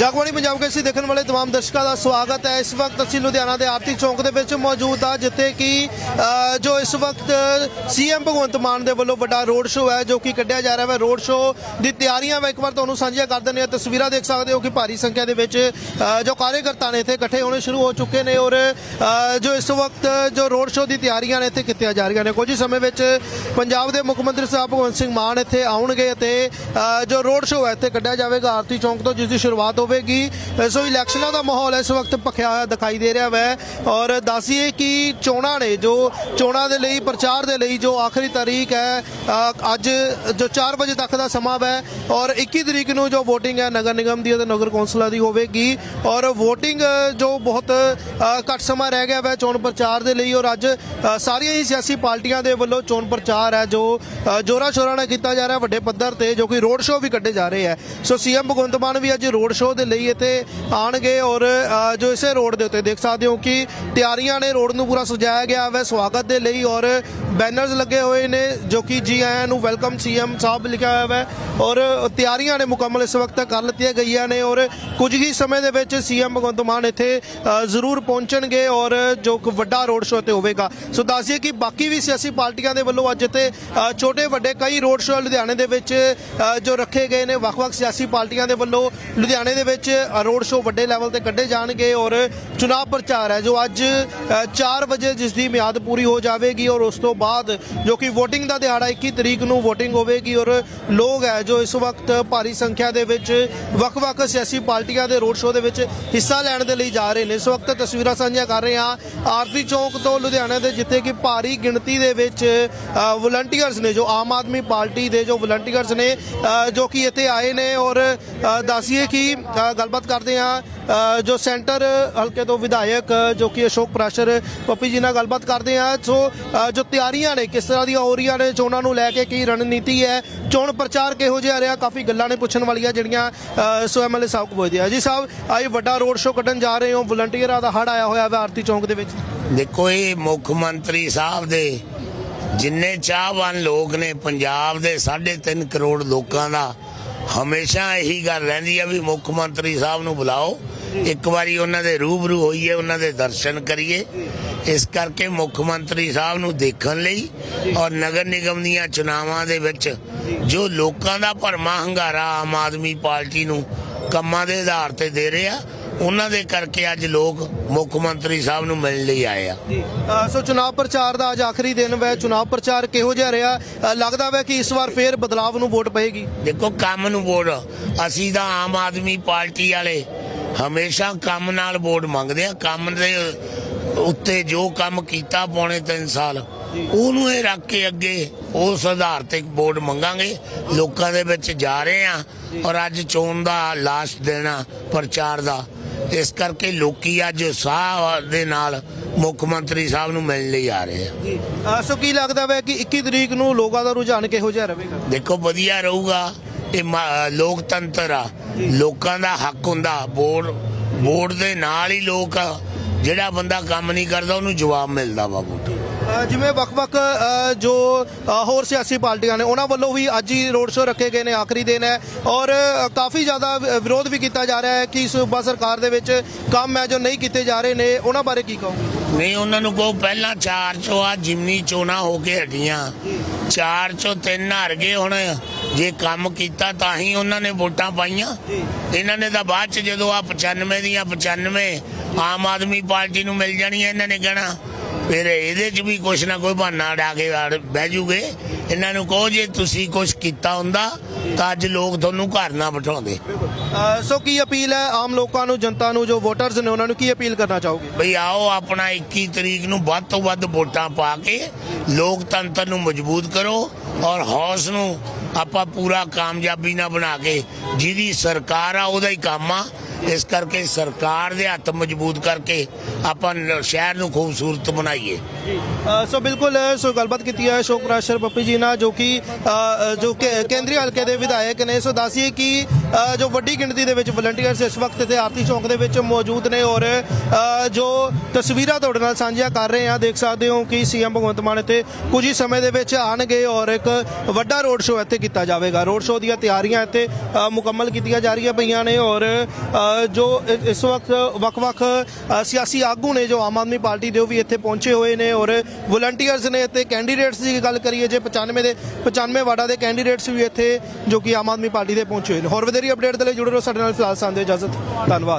ਜਗਬਾਣੀ ਪੰਜਾਬ ਕੇਸੀ ਦੇਖਣ ਵਾਲੇ तमाम ਦਰਸ਼ਕਾਂ ਦਾ ਸਵਾਗਤ ਹੈ ਇਸ ਵਕਤ ਅਸੀਂ ਲੁਧਿਆਣਾ ਦੇ ਆਰਤੀ ਚੌਂਕ ਦੇ ਵਿੱਚ ਮੌਜੂਦ ਹਾਂ ਜਿੱਥੇ ਕਿ ਅ, ਜੋ ਇਸ ਵਕਤ ਸੀਐਮ ਭਗਵੰਤ ਮਾਨ ਦੇ ਵੱਲੋਂ ਵੱਡਾ ਰੋਡ ਸ਼ੋਅ ਹੈ ਜੋ ਕਿ ਕੱਢਿਆ ਜਾ ਰਿਹਾ ਹੈ ਰੋਡ ਸ਼ੋਅ ਦੀ ਤਿਆਰੀਆਂ ਮੈਂ ਇੱਕ ਵਾਰ ਤੁਹਾਨੂੰ ਸਾਂਝੀਆਂ ਕਰ ਦਿੰਦੇ ਹਾਂ ਤਸਵੀਰਾਂ ਦੇਖ ਸਕਦੇ ਹੋ ਕਿ ਭਾਰੀ ਸੰਖਿਆ ਦੇ ਵਿੱਚ ਅ, ਜੋ ਕਾਰਜਕਰਤਾ ਨੇ ਇੱਥੇ ਇਕੱਠੇ ਹੋਣੇ ਸ਼ੁਰੂ ਹੋ ਚੁੱਕੇ ਨੇ ਔਰ ਅ, ਜੋ ਇਸ ਵਕਤ ਜੋ ਰੋਡ ਸ਼ੋਅ ਦੀ ਤਿਆਰੀਆਂ ਨੇ ਇੱਥੇ ਕੀਤੀਆਂ ਜਾ ਰਹੀਆਂ ਨੇ ਕੁਝ ਹੀ ਸਮੇਂ ਵਿੱਚ ਪੰਜਾਬ ਦੇ ਮੁੱਖ ਮੰਤਰੀ ਸਾਹਿਬ ਭਗਵੰਤ ਸਿੰਘ ਮਾਨ ਇੱਥੇ ਆਉਣਗੇ ਅਤੇ ਅ, ਜੋ ਰੋਡ ਸ਼ੋਅ ਹੈ ਇੱਥੇ ਕੱਢਿਆ ਜਾਵੇਗਾ ਆਰਤੀ ਚੌਂਕ ਤੋਂ ਜਿਸ ਦੀ ਸ਼ੁਰੂਆਤ ਹੋਵੇਗੀ। ਸੋ ਇਲੈਕਸ਼ਨਾਂ ਦਾ ਮਾਹੌਲ ਇਸ ਵਕਤ ਭਖਿਆ ਹੋਇਆ ਦਿਖਾਈ ਦੇ ਰਿਹਾ ਵੈ। ਔਰ ਦੱਸੀਏ ਕਿ ਚੋਣਾਂ ਨੇ ਜੋ ਚੋਣਾਂ ਦੇ ਲਈ ਪ੍ਰਚਾਰ ਦੇ ਲਈ ਜੋ ਆਖਰੀ ਤਾਰੀਖ ਹੈ ਅੱਜ ਜੋ 4 ਵਜੇ ਤੱਕ ਦਾ ਸਮਾਂ ਹੈ ਔਰ 21 ਤਰੀਕ ਨੂੰ ਜੋ VOTING ਹੈ ਨਗਰ ਨਿਗਮ ਦੀ ਅਤੇ ਨਗਰ ਕੌਂਸਲਾਂ ਦੀ ਹੋਵੇਗੀ। ਔਰ VOTING ਜੋ ਬਹੁਤ ਘੱਟ ਸਮਾਂ ਰਹਿ ਗਿਆ ਹੈ ਚੋਣ ਪ੍ਰਚਾਰ ਦੇ ਲਈ। ਔਰ ਅੱਜ ਸਾਰੀਆਂ ਹੀ ਸਿਆਸੀ ਪਾਰਟੀਆਂ ਦੇ ਵੱਲੋਂ ਚੋਣ ਪ੍ਰਚਾਰ ਹੈ ਜੋ ਅ, ਜੋਰਾਂ ਸ਼ੋਰਾਂ ਨਾਲ ਕੀਤਾ ਜਾ ਰਿਹਾ ਵੱਡੇ ਪੱਧਰ ਤੇ ਜੋ ਕਿ ਰੋਡ ਸ਼ੋਅ ਵੀ ਕੱਢੇ ਜਾ ਰਹੇ ਹੈ। ਸੋ ਸੀਐਮ ਭਗਵੰਤ ਮਾਨ ਵੀ ਅੱਜ ਰੋਡ ਸ਼ੋਅ ਦੇ ਲਈ ਇੱਥੇ ਆਣਗੇ ਔਰ ਜੋ ਇਸੇ ਰੋਡ ਦੇ ਉੱਤੇ ਦੇਖ ਸਕਦੇ ਹੋ ਕਿ ਤਿਆਰੀਆਂ ਨੇ ਰੋਡ ਨੂੰ ਪੂਰਾ ਸਜਾਇਆ ਗਿਆ ਹੈ ਸਵਾਗਤ ਦੇ ਲਈ ਔਰ ਬੈਨਰਸ ਲੱਗੇ ਹੋਏ ਨੇ, ਜੋ ਕਿ ਜੀ ਆਇਆਂ ਨੂੰ ਵੈਲਕਮ ਸੀਐਮ ਸਾਹਿਬ ਲਿਖਿਆ ਹੋਇਆ ਹੈ ਔਰ ਤਿਆਰੀਆਂ ਨੇ ਮੁਕੰਮਲ ਇਸ ਵਕਤ ਕਰ ਲਿੱਤੀਆਂ ਗਈਆਂ ਨੇ ਔਰ ਕੁਝ ਹੀ ਸਮੇਂ ਦੇ ਵਿੱਚ ਸੀਐਮ ਭਗਵੰਤ ਮਾਨ ਇੱਥੇ ਜ਼ਰੂਰ ਪਹੁੰਚਣਗੇ ਔਰ ਜੋ ਇੱਕ ਵੱਡਾ ਰੋਡ ਸ਼ੋਅ ਤੇ ਹੋਵੇਗਾ। ਸੋ ਦੱਸਿਏ ਕਿ ਬਾਕੀ ਵੀ ਸਿਆਸੀ ਪਾਰਟੀਆਂ ਦੇ ਵੱਲੋਂ ਅੱਜ ਇੱਥੇ ਛੋਟੇ ਵੱਡੇ ਕਈ ਰੋਡ ਸ਼ੋਅ ਲੁਧਿਆਣੇ ਦੇ ਵਿੱਚ ਜੋ ਰੱਖੇ ਗਏ ਨੇ, ਵੱਖ-ਵੱਖ ਸਿਆਸੀ ਪਾਰਟੀਆਂ ਦੇ ਵੱਲੋਂ ਲੁਧਿਆਣੇ ਦੇ ਵਿੱਚ ਰੋਡ ਸ਼ੋਅ ਵੱਡੇ ਲੈਵਲ ਤੇ ਕੱਢੇ ਜਾਣਗੇ ਔਰ ਚੁਣਾਵ ਪ੍ਰਚਾਰ ਹੈ ਜੋ ਅੱਜ 4 ਵਜੇ ਜਿਸ ਦੀ ਮਿਆਦ ਪੂਰੀ ਹੋ ਜਾਵੇਗੀ ਔਰ ਉਸ ਤੋਂ ਬਾਅਦ ਬਾਅਦ ਜੋ ਕਿ VOTING ਦਾ ਦਿਹਾੜਾ 21 ਤਰੀਕ ਨੂੰ VOTING ਹੋਵੇਗੀ ਔਰ ਲੋਕ ਹੈ ਜੋ ਇਸ ਵਕਤ ਭਾਰੀ ਸੰਖਿਆ ਦੇ ਵਿੱਚ ਵੱਖ-ਵੱਖ ਸਿਆਸੀ ਪਾਰਟੀਆਂ ਦੇ ਰੋਡ ਸ਼ੋਅ ਦੇ ਵਿੱਚ ਹਿੱਸਾ ਲੈਣ ਦੇ ਲਈ ਜਾ ਰਹੇ ਨੇ। ਇਸ ਵਕਤ ਤਸਵੀਰਾਂ ਸਾਂਝੀਆਂ ਕਰ ਰਹੇ ਹਾਂ ਆਰਤੀ ਚੌਂਕ ਤੋਂ ਲੁਧਿਆਣਾ ਦੇ ਜਿੱਥੇ ਕਿ ਭਾਰੀ ਗਿਣਤੀ ਦੇ ਵਿੱਚ ਵਲੰਟੀਅਰਸ ਨੇ ਜੋ ਆਮ ਆਦਮੀ ਪਾਰਟੀ ਦੇ ਜੋ ਵਲੰਟੀਅਰਸ ਨੇ ਜੋ ਕਿ ਇੱਥੇ ਆਏ ਨੇ ਔਰ ਅ, ਕਿ ਗੱਲਬਾਤ ਕਰਦੇ ਹਾਂ ਜੋ ਸੈਂਟਰ ਹਲਕੇ ਤੋਂ ਵਿਧਾਇਕ, ਜੋ ਕਿ ਅਸ਼ੋਕ ਪ੍ਰਾਸ਼ਰ, ਪੱਪੀ ਜੀ ਨਾਲ ਗੱਲਬਾਤ ਕਰਦੇ ਹਾਂ। ਸੋ ਜੋ ਤਿਆਰੀਆਂ ਨੇ, ਕਿਸ ਤਰ੍ਹਾਂ ਦੀਆਂ ਹੋ ਰਹੀਆਂ ਨੇ ਚੋਣਾਂ ਨੂੰ ਲੈ ਕੇ ਕੀ ਰਣਨੀਤੀ ਹੈ, ਚੋਣ ਪ੍ਰਚਾਰ ਕਿਹੋ ਜਿਹਾ ਰਿਹਾ, ਕਾਫੀ ਗੱਲਾਂ ਨੇ ਪੁੱਛਣ ਵਾਲੀਆਂ ਜਿਹੜੀਆਂ ਸੋ ਐਮਐਲਏ ਸਾਹਿਬ ਕੋ ਪੁੱਛਦੇ ਆ। ਜੀ ਸਾਹਿਬ ਅੱਜ ਵੱਡਾ ਰੋਡ ਸ਼ੋਅ ਕੱਢਣ ਜਾ ਰਹੇ ਹੋ, ਵਲੰਟੀਅਰਾਂ ਦਾ ਹੜ ਆਇਆ ਹੋਇਆ ਹੈ ਆਰਤੀ ਚੌਂਕ ਦੇ ਵਿੱਚ। ਦੇਖੋ, ਇਹ ਮੁੱਖ ਮੰਤਰੀ ਸਾਹਿਬ ਦੇ ਜਿੰਨੇ ਚਾਹਵਾਨ ਲੋਕ ਨੇ, ਪੰਜਾਬ ਦੇ 3.5 ਕਰੋੜ ਲੋਕਾਂ ਦਾ ਹਮੇਸ਼ਾ ਇਹੀ ਗੱਲ ਰਹਿੰਦੀ ਆ ਵੀ ਮੁੱਖ ਮੰਤਰੀ ਸਾਹਿਬ ਨੂੰ ਬੁਲਾਓ। ਇੱਕ ਵਾਰੀ ਉਹਨਾਂ ਦੇ ਰੂਬਰੂ ਹੋਈਏ, ਉਹਨਾਂ ਦੇ ਦਰਸ਼ਨ ਕਰੀਏ। ਇਸ ਕਰਕੇ ਮੁੱਖ ਮੰਤਰੀ ਸਾਹਿਬ ਨੂੰ ਦੇਖਣ ਲਈ ਔਰ ਨਗਰ ਨਿਗਮ ਦੀਆਂ ਚੁਣਾਵਾਂ ਦੇ ਵਿੱਚ ਜੋ ਲੋਕਾਂ ਦਾ ਭਰਮਾ ਹੰਗਾਰਾ ਆਮ ਆਦਮੀ ਪਾਰਟੀ ਨੂੰ ਕੰਮਾਂ ਦੇ ਆਧਾਰ ਤੇ ਦੇ ਰਿਹਾ ਉਹਨਾਂ ਦੇ ਕਰਕੇ ਅੱਜ ਲੋਕ ਮੁੱਖ ਮੰਤਰੀ ਸਾਹਿਬ ਨੂੰ ਮਿਲਣ ਲਈ ਆਏ ਆ। ਜੀ ਸੋ ਚੁਣਾਵ ਪ੍ਰਚਾਰ ਦਾ ਅੱਜ ਆਖਰੀ ਦਿਨ ਵੈ। ਚੁਣਾਵ ਪ੍ਰਚਾਰ ਕਿਹੋ ਜਿਹਾ ਰਿਹਾ? ਲੱਗਦਾ ਵੈ ਕਿ ਇਸ ਵਾਰ ਫੇਰ ਬਦਲਾਵ ਨੂੰ ਵੋਟ ਪਏਗੀ? ਦੇਖੋ ਕੰਮ ਨੂੰ ਵੋਟ। ਅਸੀਂ ਤਾਂ ਆਮ ਆਦਮੀ ਪਾਰਟੀ ਵਾਲੇ ਹਮੇਸ਼ਾ ਕੰਮ ਨਾਲ ਵੋਟ ਮੰਗਦੇ ਆ। ਕੰਮ ਦੇ ਉੱਤੇ ਜੋ ਕੰਮ ਕੀਤਾ ਪੌਣੇ 3 ਸਾਲ ਉਹਨੂੰ ਇਹ ਰੱਖ ਕੇ ਅੱਗੇ ਉਸ ਆਧਾਰ ਤੇ ਵੋਟ ਮੰਗਾਂਗੇ। ਲੋਕਾਂ ਦੇ ਵਿੱਚ ਜਾ ਰਹੇ ਆ ਔਰ ਅੱਜ ਚੋਣ ਦਾ ਲਾਸਟ ਦੇਣਾ ਪ੍ਰਚਾਰ ਦਾ। ਇਸ ਕਰਕੇ ਲੋਕੀ ਅੱਜ ਉਤਸ਼ਾਹ ਦੇ ਨਾਲ ਮੁੱਖ ਮੰਤਰੀ ਸਾਹਿਬ ਨੂੰ ਮਿਲਣ ਲਈ ਆ ਰਹੇ ਆ। ਜੀ। ਸੋ ਕੀ ਲੱਗਦਾ ਵੈ ਕਿ 21 ਤਰੀਕ ਨੂੰ ਲੋਕਾਂ ਦਾ ਰੁਝਾਨ ਕਿਹੋ ਜਿਹਾ ਰਹੇਗਾ? ਦੇਖੋ ਵਧੀਆ ਰਹੂਗਾ। ਇਹ ਲੋਕਤੰਤਰ ਆ। ਲੋਕਾਂ ਦਾ ਹੱਕ ਹੁੰਦਾ। ਵੋਟ ਵੋਟ ਦੇ ਨਾਲ ਹੀ ਲੋਕ ਜਿਹੜਾ ਬੰਦਾ ਕੰਮ ਨਹੀਂ ਕਰਦਾ ਉਹਨੂੰ ਜਵਾਬ ਮਿਲਦਾ ਵਾ ਵੋਟ ਜਿਵੇਂ ਵੱਖ-ਵੱਖ ਜੋ ਹੋਰ ਸਿਆਸੀ ਪਾਰਟੀਆਂ ਨੇ ਉਹਨਾਂ ਵੱਲੋਂ ਵੀ ਅੱਜ ਹੀ ਰੋਡ ਸ਼ੋਅ ਰੱਖੇ ਗਏ ਨੇ ਆਖਰੀ ਦਿਨ ਹੈ। ਔਰ ਕਾਫੀ ਜ਼ਿਆਦਾ ਵਿਰੋਧ ਵੀ ਕੀਤਾ ਜਾ ਰਿਹਾ ਹੈ ਕਿ ਸੂਬਾ ਸਰਕਾਰ ਦੇ ਵਿੱਚ ਕੰਮ ਹੈ ਜੋ ਨਹੀਂ ਕੀਤੇ ਜਾ ਰਹੇ ਨੇ। ਉਹਨਾਂ ਬਾਰੇ ਕੀ ਕਹੋਗੇ? ਨਹੀਂ ਉਹਨਾਂ ਨੂੰ ਕਹੋ ਪਹਿਲਾਂ ਚਾਰ ਚੋਂ ਆ ਜਿਮਨੀ ਚੋਣਾ ਹੋ ਕੇ ਹਟੀਆਂ। ਚਾਰ ਚੋਂ ਤਿੰਨ ਹਾਰ ਗਏ ਹੁਣ। ਜੇ ਕੰਮ ਕੀਤਾ ਤਾਂ ਹੀ ਉਹਨਾਂ ਨੇ ਵੋਟਾਂ ਪਾਈਆਂ। ਇਹਨਾਂ ਨੇ ਤਾਂ ਬਾਅਦ ਚ ਜਦੋਂ ਆ 95 ਦੀਆਂ 95 ਆਮ ਆਦਮੀ ਪਾਰਟੀ ਨੂੰ ਮਿਲ ਜਾਣੀਆਂ ਇਹਨਾਂ ਨੇ ਕਹਿਣਾ। ਫਿਰ ਇਹਦੇ ਚ ਵੀ ਕੁਛ ਨਾ ਕੋਈ ਬਹਾਨਾ ਡਾ ਕੇ ਆੜ- ਬਹਿ ਜੂਗੇ। ਇਹਨਾਂ ਨੂੰ ਕਹੋ ਜੇ ਤੁਸੀਂ ਕੁਛ ਕੀਤਾ ਹੁੰਦਾ ਤਾਂ ਅੱਜ ਲੋਕ ਤੁਹਾਨੂੰ ਘਰ ਨਾ ਬਿਠਾਉਂਦੇ। ਅ, ਸੋ ਕੀ ਅਪੀਲ ਹੈ ਆਮ ਲੋਕਾਂ ਨੂੰ ਜਨਤਾ ਨੂੰ ਜੋ ਵੋਟਰਸ ਨੇ ਉਹਨਾਂ ਨੂੰ ਕੀ ਅਪੀਲ ਕਰਨਾ ਚਾਹੋਗੇ? ਬਈ ਆਓ ਆਪਣਾ 21 ਤਰੀਕ ਨੂੰ ਵੱਧ ਤੋਂ ਵੱਧ ਵੋਟਾਂ ਪਾ ਕੇ ਲੋਕਤੰਤਰ ਨੂੰ ਮਜ਼ਬੂਤ ਕਰੋ ਔਰ ਹੌਸ ਨੂੰ ਆਪਾਂ ਪੂਰਾ ਕਾਮਯਾਬੀ ਨਾਲ ਬਣਾ ਕੇ ਜਿਹਦੀ ਸਰਕਾਰ ਆ ਉਹਦਾ ਹੀ ਕੰਮ ਆ ਇਸ ਕਰਕੇ ਸਰਕਾਰ ਦੇ ਹੱਥ ਮਜ਼ਬੂਤ ਕਰਕੇ ਆਪਾਂ ਸ਼ਹਿਰ ਨੂੰ ਖੂਬਸੂਰਤ ਬਣਾਈਏ। ਸੋ ਬਿਲਕੁਲ, ਸੋ ਗੱਲਬਾਤ ਕੀਤੀ ਹੈ ਅਸ਼ੋਕ ਪ੍ਰਾਸ਼ਰ ਪੱਪੀ ਜੀ ਨਾਲ, ਜੋ ਕਿ ਜੋ ਕੇਂਦਰੀ ਹਲਕੇ ਦੇ ਵਿਧਾਇਕ ਨੇ। ਸੋ ਦੱਸੀਏ ਕਿ ਜੋ ਵੱਡੀ ਗਿਣਤੀ ਦੇ ਵਿੱਚ ਵਲੰਟੀਅਰਸ ਇਸ ਵਕਤ ਤੇ ਆਰਤੀ ਚੌਂਕ ਦੇ ਵਿੱਚ ਮੌਜੂਦ ਨੇ ਔਰ ਜੋ ਤਸਵੀਰਾਂ ਤੁਹਾਡੇ ਨਾਲ ਸਾਂਝੀਆਂ ਕਰ ਰਹੇ ਹਾਂ, ਦੇਖ ਸਕਦੇ ਹੋ ਕਿ ਸੀਐਮ ਭਗਵੰਤ ਮਾਨ ਇੱਥੇ ਕੁਝ ਹੀ ਸਮੇਂ ਦੇ ਵਿੱਚ ਆਣਗੇ ਔਰ ਇੱਕ ਵੱਡਾ ਰੋਡ ਸ਼ੋਅ ਇੱਥੇ ਕੀਤਾ ਜਾਵੇਗਾ। ਰੋਡ ਸ਼ੋਅ ਦੀਆਂ ਤਿਆਰੀਆਂ ਇੱਥੇ ਮੁਕੰਮਲ ਕੀਤੀਆਂ ਜਾ ਰਹੀਆਂ ਪਈਆਂ ਨੇ ਔਰ ਜੋ ਇਸ ਵਕਤ ਵੱਖ-ਵੱਖ ਸਿਆਸੀ ਆਗੂ ਨੇ ਜੋ ਆਮ ਆਦਮੀ ਪਾਰਟੀ ਦੇ ਉਹ ਵੀ ਇੱਥੇ ਪਹੁੰਚੇ ਹੋਏ ਨੇ ਔਰ ਵਲੰਟੀਅਰਸ ਨੇ ਤੇ ਕੈਂਡੀਡੇਟਸ ਦੀ ਗੱਲ ਕਰੀਏ ਜੇ 95 ਦੇ 95 ਵਾਰਡਾਂ ਦੇ ਕੈਂਡੀਡੇਟਸ ਵੀ ਇੱਥੇ ਜੋ ਕਿ ਆਮ ਆਦਮੀ ਪਾਰਟੀ ਦੇ ਪਹੁੰਚੇ ਹੋਏ ਨੇ। ਹੋਰ ਵਧੇਰੀ ਅਪਡੇਟ ਦੇ ਲਈ ਜੁੜੇ ਰਹੋ ਸਾਡੇ ਨਾਲ ਫਿਲਹਾਲ ਸਾਨੂੰ ਇਜਾਜ਼ਤ। ਧੰਨਵਾਦ।